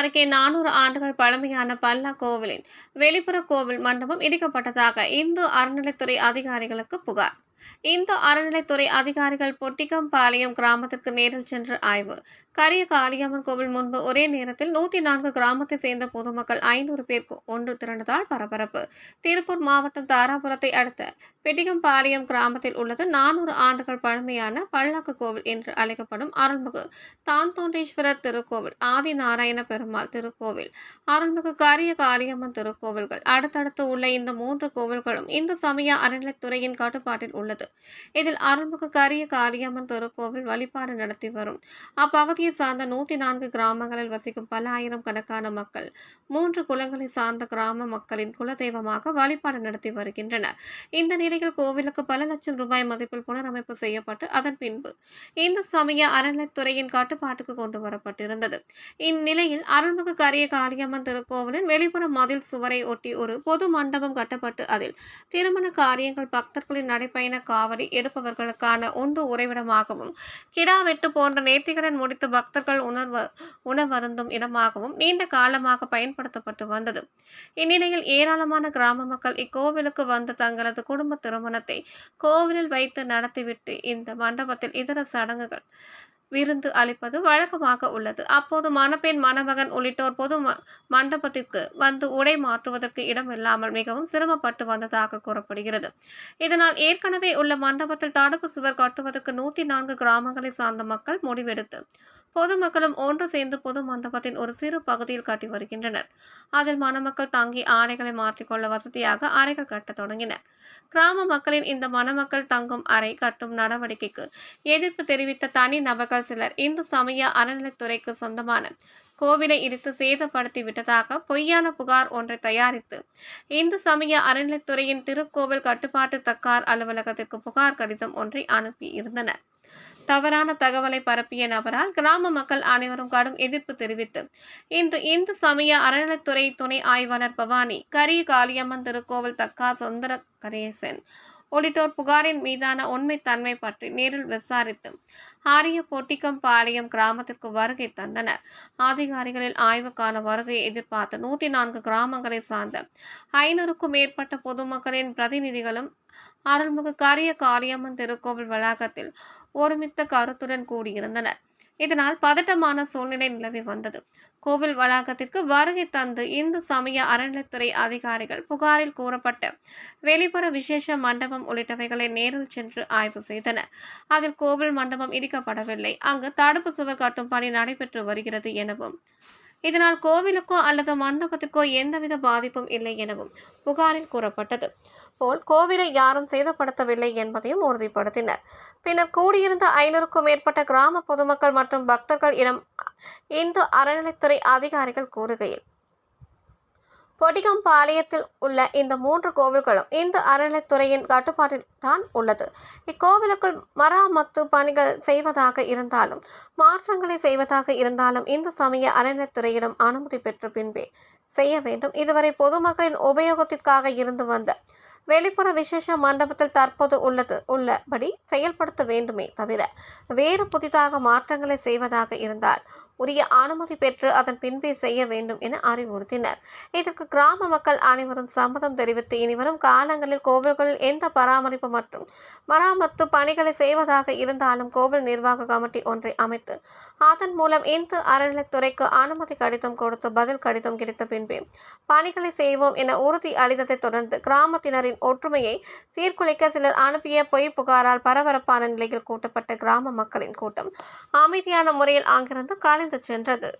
அருகே நானூறு ஆண்டுகள் பழமையான பல்லா கோவிலின் வெளிப்புற கோவில் மண்டபம் இடிக்கப்பட்டதாக இந்து அறநிலைத்துறை அதிகாரிகளுக்கு புகார். இந்து அறநிலைத்துறை அதிகாரிகள் பொட்டிக்கம்பாளையம் கிராமத்திற்கு நேரில் சென்று ஆய்வு. கரிய காளியம்மன் கோவில் முன்பு ஒரே நேரத்தில் நூத்தி நான்கு கிராமத்தை சேர்ந்த பொதுமக்கள் ஐநூறு பேருக்கு ஒன்று திரண்டதால் பரபரப்பு. திருப்பூர் மாவட்டம் தாராபுரத்தை அடுத்த பெட்டிகம்பாளையம் கிராமத்தில் உள்ளது நானூறு ஆண்டுகள் பழமையான பல்லாக்கு கோவில் என்று அழைக்கப்படும் அருள்மிகு தாந்தோன்றீஸ்வரர் திருக்கோவில் ஆதி நாராயண பெருமாள் திருக்கோவில் அருள்மிகு கரிய காளியம்மன் திருக்கோவில்கள். அடுத்தடுத்து உள்ள இந்த மூன்று கோவில்களும் இந்து சமய அறநிலைத்துறையின் கட்டுப்பாட்டில் உள்ள உள்ளது. இதில் அருள்மிகு கரிய காளியம்மன் திருக்கோவில் வழிபாடு நடத்தி வரும். அப்பகுதியை சார்ந்த நூற்றி நான்கு கிராமங்களில் வசிக்கும் பல ஆயிரம் கணக்கான மக்கள் மூன்று குலங்களை சார்ந்த கிராம மக்களின் குலதெய்வமாக வழிபாடு நடத்தி வருகின்றனர். இந்த நிலையில் கோவிலுக்கு பல லட்சம் ரூபாய் மதிப்பில் புனரமைப்பு செய்யப்பட்டு அதன் பின்பு இந்து சமய அறநிலைத்துறையின் கட்டுப்பாட்டுக்கு கொண்டு வரப்பட்டிருந்தது. இந்நிலையில் அருள்மிகு கரிய காளியம்மன் திருக்கோவிலின் வெளிப்புற மதில் சுவரை ஒட்டி ஒரு பொது மண்டபம் கட்டப்பட்டு அதில் திருமண காரியங்கள் பக்தர்களின் நடைப்பயண காவடி எடுப்பவர்களுக்கான உண்டு உறைவிடமாகவும் கிடா வெட்டு போன்ற நேர்த்திகடன் முடித்து பக்தர்கள் உணர்வ உணவருந்தும் இடமாகவும் நீண்ட காலமாக பயன்படுத்தப்பட்டு வந்தது. இந்நிலையில் ஏராளமான கிராம மக்கள் இக்கோவிலுக்கு வந்து தங்களது குடும்ப திருமணத்தை கோவிலில் வைத்து நடத்திவிட்டு இந்த மண்டபத்தில் இதர சடங்குகள் விருந்து அளிப்பது வழக்கமாக உள்ளது. அப்போது மணப்பெண் மணமகன் உள்ளிட்டோர் பொது மண்டபத்திற்கு வந்து உடை மாற்றுவதற்கு இடமில்லாமல் மிகவும் சிரமப்பட்டு வந்ததாக கூறப்படுகிறது. இதனால் ஏற்கனவே உள்ள மண்டபத்தில் தடுப்பு சுவர் கட்டுவதற்கு நூற்றி நான்கு கிராமங்களை சார்ந்த மக்கள் முடிவெடுத்து பொதுமக்களும் ஒன்று சேர்ந்து பொது மண்டபத்தின் ஒரு சிறு பகுதியில் கட்டி வருகின்றனர். அதில் மணமக்கள் தங்கி ஆடைகளை மாற்றிக்கொள்ள வசதியாக அறைகள் கட்ட தொடங்கினர். கிராம மக்களின் இந்த மணமக்கள் தங்கும் அறை கட்டும் நடவடிக்கைக்கு எதிர்ப்பு தெரிவித்த தனி நபர்கள் சிலர் இந்து சமய அறநிலைத்துறைக்கு சொந்தமான கோவிலை இடித்து சேதப்படுத்தி விட்டதாக பொய்யான புகார் ஒன்றை தயாரித்து இந்து சமய அறநிலைத்துறையின் திருக்கோவில் கட்டுப்பாட்டு தக்கார் அலுவலகத்திற்கு புகார் கடிதம் ஒன்றை அனுப்பி இருந்தனர் தவறான தகவலை பரப்பிய நபரால் கிராம மக்கள் அனைவரும் கடும் எதிர்ப்பு தெரிவித்து இன்று இந்து சமய அறநிலைத்துறை துணை ஆய்வாளர் பவானி கரிய காளியம்மன் திருக்கோவில் தக்கா சுந்தர கணேசன் உள்ளிட்டோர் புகாரின் மீதான உண்மைத்தன்மை பற்றி நேரில் விசாரித்து ஆரிய பொட்டிக்கம்பாளையம் கிராமத்திற்கு வருகை தந்தனர். அதிகாரிகளில் ஆய்வுக்கான வருகையை எதிர்பார்த்து நூற்றி நான்கு கிராமங்களை சார்ந்த ஐநூறுக்கும் மேற்பட்ட பொதுமக்களின் பிரதிநிதிகளும் அருள்மிகு கரிய காளியம்மன் திருக்கோவில் வளாகத்தில் ஒருமித்த கருத்துடன் கூடியிருந்தனர். இதனால் பதட்டமான சூழ்நிலை நிலவி வந்தது. கோவில் வளாகத்திற்கு வருகை தந்து இந்து சமய அறநிலைத்துறை அதிகாரிகள் புகாரில் கூறப்பட்ட வெளிப்புற விசேஷ மண்டபம் உள்ளிட்டவைகளை நேரில் சென்று ஆய்வு செய்தனர். அதில் கோவில் மண்டபம் இடிக்கப்படவில்லை. அங்கு தடுப்பு சுவர் கட்டும் பணி நடைபெற்று வருகிறது எனவும் இதனால் கோவிலுக்கோ அல்லது மண்டபத்துக்கோ எந்தவித பாதிப்பும் இல்லை எனவும் புகாரில் கூறப்பட்டது. போல் கோவிலை யாரும் சேதப்படுத்தவில்லை என்பதையும் உறுதிப்படுத்தினர். பின்னர் கூடியிருந்த ஐநூறுக்கும் மேற்பட்ட கிராம பொதுமக்கள் மற்றும் பக்தர்கள் இடம் இந்து அறநிலைத்துறை அதிகாரிகள் கூறுகையில் பொடிகம்பாளையத்தில் உள்ள இந்த மூன்று கோவில்களும் இந்து அறநிலைத்துறையின் கட்டுப்பாட்டில் தான் உள்ளது. இக்கோவிலுக்குள் மராமத்து பணிகள் செய்வதாக இருந்தாலும் மாற்றங்களை செய்வதாக இருந்தாலும் இந்து சமய அறநிலைத்துறையிடம் அனுமதி பெற்ற பின்பே செய்ய வேண்டும். இதுவரை பொதுமக்களின் உபயோகத்திற்காக இருந்து வந்த வெளிப்புற விசேஷ மண்டபத்தில் தற்போது உள்ளது உள்ளபடி செயல்படுத்த வேண்டுமே தவிர வேறு புதிதாக மாற்றங்களை செய்வதாக இருந்தால் உரிய அனுமதி பெற்று அதன் பின்பே செய்ய வேண்டும் என அறிவுறுத்தினர். இதற்கு கிராம மக்கள் அனைவரும் சம்மதம் தெரிவித்து இனிவரும் காலங்களில் கோவில்களில் எந்த பராமரிப்பு மற்றும் மராமத்து பணிகளை செய்வதாக இருந்தாலும் கோவில் நிர்வாக கமிட்டி ஒன்றை அமைத்து அதன் மூலம் இந்து அறநிலைத்துறைக்கு அனுமதி கடிதம் கொடுத்து பதில் கடிதம் கிடைத்த பின்பே பணிகளை செய்வோம் என உறுதி அளித்ததை தொடர்ந்து கிராமத்தினரின் ஒற்றுமையை சீர்குலைக்க சிலர் அனுப்பிய பொய் புகாரால் பரபரப்பான நிலையில் கூட்டப்பட்ட கிராம மக்களின் கூட்டம் அமைதியான முறையில் அங்கிருந்து கலைந்து तो